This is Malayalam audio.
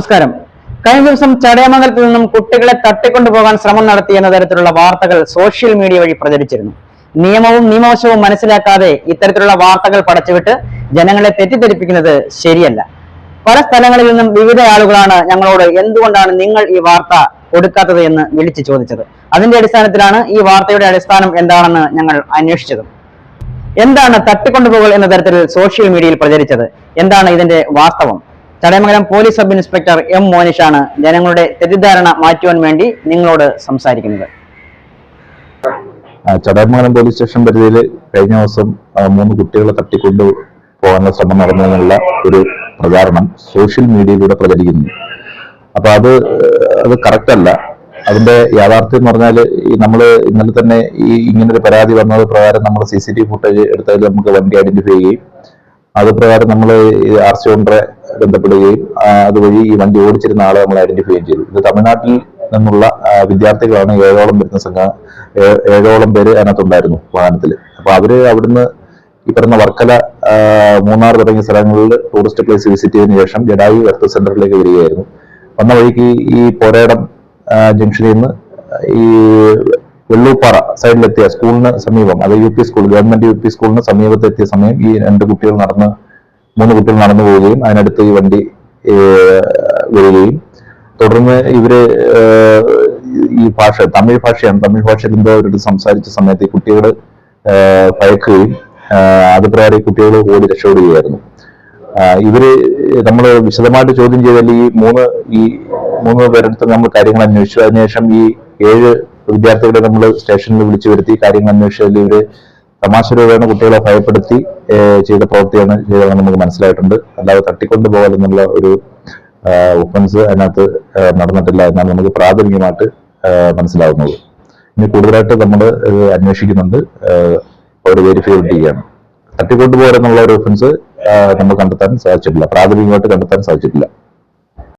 നമസ്കാരം. കഴിഞ്ഞ ദിവസം ചടയമംഗലത്തിൽ നിന്നും കുട്ടികളെ തട്ടിക്കൊണ്ടുപോകാൻ ശ്രമം നടത്തി എന്ന തരത്തിലുള്ള വാർത്തകൾ സോഷ്യൽ മീഡിയ വഴി പ്രചരിച്ചിരുന്നു. നിയമവും നിയമവശവും മനസ്സിലാക്കാതെ ഇത്തരത്തിലുള്ള വാർത്തകൾ പടച്ചുവിട്ട് ജനങ്ങളെ തെറ്റിദ്ധരിപ്പിക്കുന്നത് ശരിയല്ല. പല സ്ഥലങ്ങളിൽ നിന്നും വിവിധ ആളുകളാണ് ഞങ്ങളോട് എന്തുകൊണ്ടാണ് നിങ്ങൾ ഈ വാർത്ത കൊടുക്കാത്തത് എന്ന് വിളിച്ചു ചോദിച്ചത്. അതിന്റെ അടിസ്ഥാനത്തിലാണ് ഈ വാർത്തയുടെ അടിസ്ഥാനം എന്താണെന്ന് ഞങ്ങൾ അന്വേഷിച്ചത്. എന്താണ് തട്ടിക്കൊണ്ടുപോകൽ എന്ന തരത്തിൽ സോഷ്യൽ മീഡിയയിൽ പ്രചരിച്ചത്? എന്താണ് ഇതിന്റെ വാസ്തവം? Chadayamangalam police sub inspector M മോനിഷാണ് ജനങ്ങളുടെ തെറ്റിദ്ധാരണ മാറ്റുവാൻ വേണ്ടി നിങ്ങളോട് സംസാരിക്കുന്നത്. ചടയമംഗലം പോലീസ് സ്റ്റേഷൻ പരിധിയിൽ കഴിഞ്ഞ ദിവസം മൂന്ന് കുട്ടികളെ തട്ടിക്കൊണ്ടു പോകാനുള്ള ശ്രമം നടന്നതിനുള്ള ഒരു പ്രചാരണം സോഷ്യൽ മീഡിയയിലൂടെ പ്രചരിക്കുന്നു. അപ്പൊ അത് അത് കറക്റ്റ് അല്ല. അതിന്റെ യാഥാർത്ഥ്യം എന്ന് പറഞ്ഞാൽ നമ്മൾ ഇന്നലെ തന്നെ ഈ ഇങ്ങനൊരു പരാതി വന്നത് പ്രകാരം നമ്മൾ C C T V footage എടുത്തതിൽ നമുക്ക് വണ്ടി ഐഡന്റിഫൈ ചെയ്യുകയും അത് പ്രകാരം നമ്മൾ ആർ സി ഓണറെ ബന്ധപ്പെടുകയും അതുവഴി ഈ വണ്ടി ഓടിച്ചിരുന്ന ആളെ നമ്മൾ ഐഡന്റിഫൈ ചെയ്തു. ഇത് തമിഴ്നാട്ടിൽ നിന്നുള്ള വിദ്യാർത്ഥികളാണ് ഏഴോളം വരുന്ന സംഘ ഏഴോളം പേര് അതിനകത്തുണ്ടായിരുന്നു വാഹനത്തിൽ അപ്പൊ അവർ അവിടുന്ന് ഈ പറഞ്ഞ വർക്കല മൂന്നാർ തുടങ്ങിയ സ്ഥലങ്ങളിൽ ടൂറിസ്റ്റ് പ്ലേസ് വിസിറ്റ് ചെയ്തതിനു ശേഷം ജഡായി എർത്ത് സെന്ററിലേക്ക് വരികയായിരുന്നു. വന്ന വഴിക്ക് ഈ പോരേടം ജംഗ്ഷനിൽ നിന്ന് ഈ വെള്ളൂപ്പാറ സൈഡിലെത്തിയ സ്കൂളിന് സമീപം അത് U P school government U P സ്കൂളിന് സമീപത്തെത്തിയ സമയം ഈ രണ്ട് കുട്ടികൾ നടന്ന് മൂന്ന് കുട്ടികൾ നടന്നു പോവുകയും അതിനടുത്ത് ഈ വണ്ടി വരികയും. തുടർന്ന് ഇവർ ഈ ഭാഷ തമിഴ് ഭാഷയാണ്. തമിഴ് ഭാഷയിൽ എന്തോ അവരോട് സംസാരിച്ച സമയത്ത് ഈ കുട്ടികൾ ഭയക്കുകയും അത് പ്രകാരം ഈ കുട്ടികൾ ഓടി രക്ഷപ്പെടുകയായിരുന്നു. ഇവർ നമ്മൾ വിശദമായിട്ട് ചോദ്യം ചെയ്താൽ ഈ മൂന്ന് ഈ മൂന്ന് പേരെടുത്ത് നമ്മൾ കാര്യങ്ങൾ അന്വേഷിച്ചു. അതിനുശേഷം ഈ ഏഴ് വിദ്യാർത്ഥികളെ നമ്മൾ സ്റ്റേഷനിൽ വിളിച്ചു വരുത്തി കാര്യങ്ങൾ അന്വേഷിച്ചതിൽ ഇവർ തമാശ രൂപേണ കുട്ടികളെ ഭയപ്പെടുത്തി ചെയ്ത പ്രവൃത്തിയാണ് ചെയ്തതെന്ന് നമുക്ക് മനസ്സിലായിട്ടുണ്ട്. അല്ലാതെ തട്ടിക്കൊണ്ടു പോകൽ ഒരു ഒഫൻസ് അതിനകത്ത് നടന്നിട്ടില്ല എന്നാണ് നമുക്ക് പ്രാഥമികമായിട്ട് മനസ്സിലാവുന്നത്. ഇനി കൂടുതലായിട്ട് നമ്മൾ അന്വേഷിക്കുന്നുണ്ട് അവർ വെരിഫൈ ചെയ്യുകയാണ്. തട്ടിക്കൊണ്ടുപോകൽ എന്നുള്ള ഒരു ഒഫൻസ് നമ്മൾ കണ്ടെത്താൻ സാധിച്ചിട്ടില്ല. പ്രാഥമികമായിട്ട് കണ്ടെത്താൻ സാധിച്ചിട്ടില്ല.